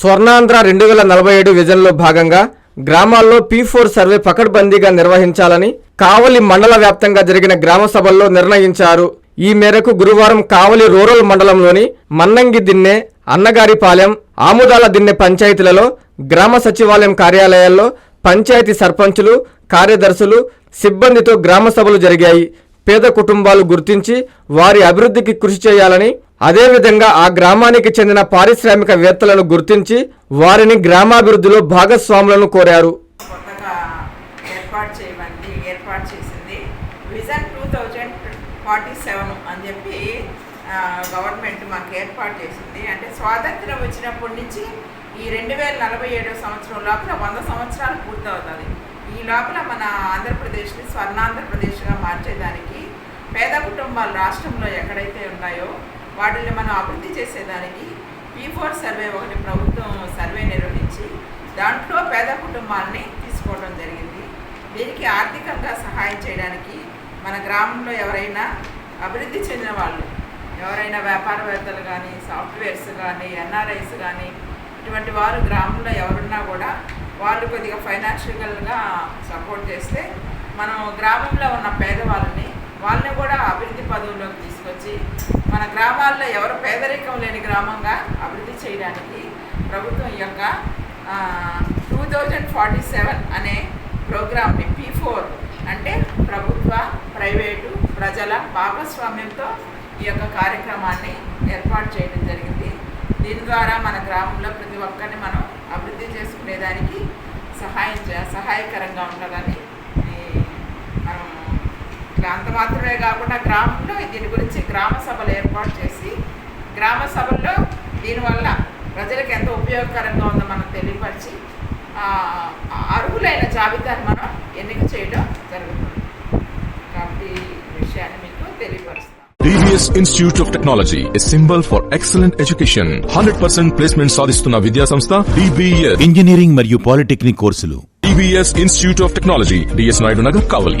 స్వర్ణాంధ్ర రెండు వేల నలభై ఏడు విజన్లో భాగంగా గ్రామాల్లో పీ ఫోర్ సర్వే పకడ్బందీగా నిర్వహించాలని కావలి మండల వ్యాప్తంగా జరిగిన గ్రామ సభల్లో నిర్ణయించారు. ఈ మేరకు గురువారం కావలి రూరల్ మండలంలోని మన్నంగి దిన్నె అన్నగారిపాలెం ఆముదాల దిన్నె పంచాయతీలలో గ్రామ సచివాలయం కార్యాలయాల్లో పంచాయతీ సర్పంచులు కార్యదర్శులు సిబ్బందితో గ్రామ సభలు జరిగాయి. పేద కుటుంబాలు గుర్తించి వారి అభివృద్ధికి కృషి చేయాలని అదేవిధంగా ఆ గ్రామానికి చెందిన పారిశ్రామికవేత్తలను గుర్తించి వారిని గ్రామాభివృద్ధిలో భాగస్వాములను కోరారు. కొత్తగా ఏర్పాటు చేయమని ఏర్పాటు చేసింది vision two thousand forty seven అని చెప్పి గవర్నమెంట్ మాకు ఏర్పాటు చేసింది. అంటే స్వాతంత్రం వచ్చినప్పటి నుంచి ఈ రెండు వేల నలభై ఏడవ సంవత్సరం లోపల వంద సంవత్సరాలు పూర్తవుతుంది. ఈ లోపల మన ఆంధ్రప్రదేశ్ని స్వర్ణాంధ్రప్రదేశ్గా మార్చేదానికి పేద కుటుంబాలు రాష్ట్రంలో ఎక్కడైతే ఉన్నాయో వాటిని మనం అభివృద్ధి చేసేదానికి పీ ఫోర్ సర్వే ఒకటి ప్రభుత్వం సర్వే నిర్వహించి దాంట్లో పేద కుటుంబాలని తీసుకోవడం జరిగింది. దీనికి ఆర్థికంగా సహాయం చేయడానికి మన గ్రామంలో ఎవరైనా అభివృద్ధి చెందిన వాళ్ళు ఎవరైనా వ్యాపారవేత్తలు కానీ సాఫ్ట్వేర్స్ కానీ ఎన్ఆర్ఐస్ కానీ ఇటువంటి వారు గ్రామంలో ఎవరున్నా కూడా వాళ్ళు కొద్దిగా ఫైనాన్షియల్గా సపోర్ట్ చేస్తే మనం గ్రామంలో ఉన్న పేదవాళ్ళని వాళ్ళని కూడా అభివృద్ధి పదవుల్లోకి తీసుకొచ్చి గ్రామాల్లో ఎవరు పేదరికం లేని గ్రామంగా అభివృద్ధి చేయడానికి ప్రభుత్వం యొక్క టూ థౌజండ్ ఫార్టీ సెవెన్ అనే ప్రోగ్రామ్ని పీ ఫోర్ అంటే ప్రభుత్వ ప్రైవేటు ప్రజల భాగస్వామ్యంతో ఈ యొక్క కార్యక్రమాన్ని ఏర్పాటు చేయడం జరిగింది. దీని ద్వారా మన గ్రామంలో ప్రతి ఒక్కరిని మనం అభివృద్ధి చేసుకునేదానికి సహాయం సహాయకరంగా ఉంటుందని ఇట్లా అంత మాత్రమే కాకుండా గ్రామంలో దీని గురించి గ్రామ సభలు ఏర్పాటు చేసి గ్రామ సభల్లో దీనివల్ల ప్రజలకు ఎంత ఉపయోగకరంగా ఉందో మనం తెలియపరిచి అర్హులైన జాబితాను మనం ఎన్నిక చేయడం జరుగుతుంది కాబట్టి విషయాన్ని మీకు తెలియపరుస్తాను DBS Institute of Technology, a symbol for excellent education. 100% placement సాధిస్తున్న విద్యా సంస్థ DBS. ఇంజనీరింగ్ మరియు పాలిటెక్నిక్ కోర్సులు DBS Institute of Technology, DS Naidu Nagar Kavali